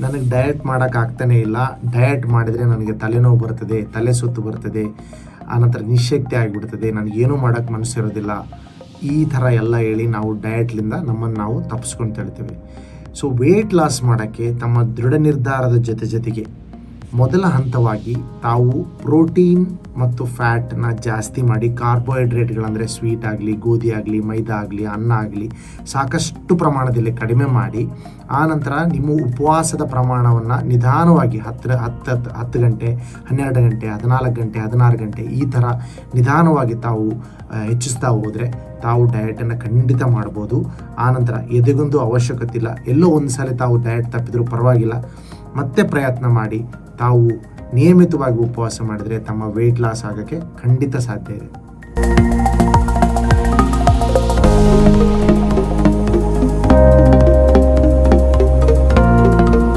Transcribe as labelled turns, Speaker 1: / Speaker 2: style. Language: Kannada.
Speaker 1: ನನಗೆ ಡಯಟ್ ಮಾಡೋಕ್ಕಾಗ್ತಾನೇ ಇಲ್ಲ. ಡಯಟ್ ಮಾಡಿದರೆ ನನಗೆ ತಲೆನೋವು ಬರ್ತದೆ, ತಲೆ ಸುತ್ತು ಬರ್ತದೆ ಆನಂತರ ನಿಶಕ್ತಿ ಆಗಿಬಿಡ್ತದೆ ನನಗೇನೂ ಮಾಡೋಕ್ಕೆ ಮನಸ್ಸಿರೋದಿಲ್ಲ ಈ ಥರ ಎಲ್ಲ ಹೇಳಿ ನಾವು ಡಯಟ್ಲಿಂದ ನಮ್ಮನ್ನು ನಾವು ತಪ್ಪಿಸ್ಕೊಂಡು ಹೇಳ್ತೇವೆ. ಸೊ ವೆಯ್ಟ್ ಲಾಸ್ ಮಾಡೋಕ್ಕೆ ತಮ್ಮ ದೃಢ ನಿರ್ಧಾರದ ಜೊತೆ ಜೊತೆಗೆ ಮೊದಲ ಹಂತವಾಗಿ ತಾವು ಪ್ರೋಟೀನ್ ಮತ್ತು ಫ್ಯಾಟ್ನ ಜಾಸ್ತಿ ಮಾಡಿ ಕಾರ್ಬೋಹೈಡ್ರೇಟ್ಗಳಂದರೆ ಸ್ವೀಟ್ ಆಗಲಿ, ಗೋಧಿ ಆಗಲಿ, ಮೈದಾ ಆಗಲಿ, ಅನ್ನ ಆಗಲಿ ಸಾಕಷ್ಟು ಪ್ರಮಾಣದಲ್ಲಿ ಕಡಿಮೆ ಮಾಡಿ ಆನಂತರ ನಿಮ್ಮ ಉಪವಾಸದ ಪ್ರಮಾಣವನ್ನು ನಿಧಾನವಾಗಿ ಹತ್ತಿರ ಹತ್ತು ಹತ್ತು ಹತ್ತು ಗಂಟೆ, ಹನ್ನೆರಡು ಗಂಟೆ, ಹದಿನಾಲ್ಕು ಗಂಟೆ, ಹದಿನಾರು ಗಂಟೆ ಈ ಥರ ನಿಧಾನವಾಗಿ ತಾವು ಹೆಚ್ಚಿಸ್ತಾ ಹೋದರೆ ತಾವು ಡಯಟನ್ನು ಖಂಡಿತ ಮಾಡ್ಬೋದು. ಆನಂತರ ಎದೆಗೊಂದು ಅವಶ್ಯಕತೆ ಇಲ್ಲ. ಎಲ್ಲೋ ಒಂದು ಸಲ ತಾವು ಡಯಟ್ ತಪ್ಪಿದರೂ ಪರವಾಗಿಲ್ಲ. ಮತ್ತೆ ಪ್ರಯತ್ನ ಮಾಡಿ ತಾವು ನಿಯಮಿತವಾಗಿ ಉಪವಾಸ ಮಾಡಿದರೆ ತಮ್ಮ ವೆಯ್ಟ್ ಲಾಸ್ ಆಗೋಕ್ಕೆ ಖಂಡಿತ ಸಾಧ್ಯ ಇದೆ.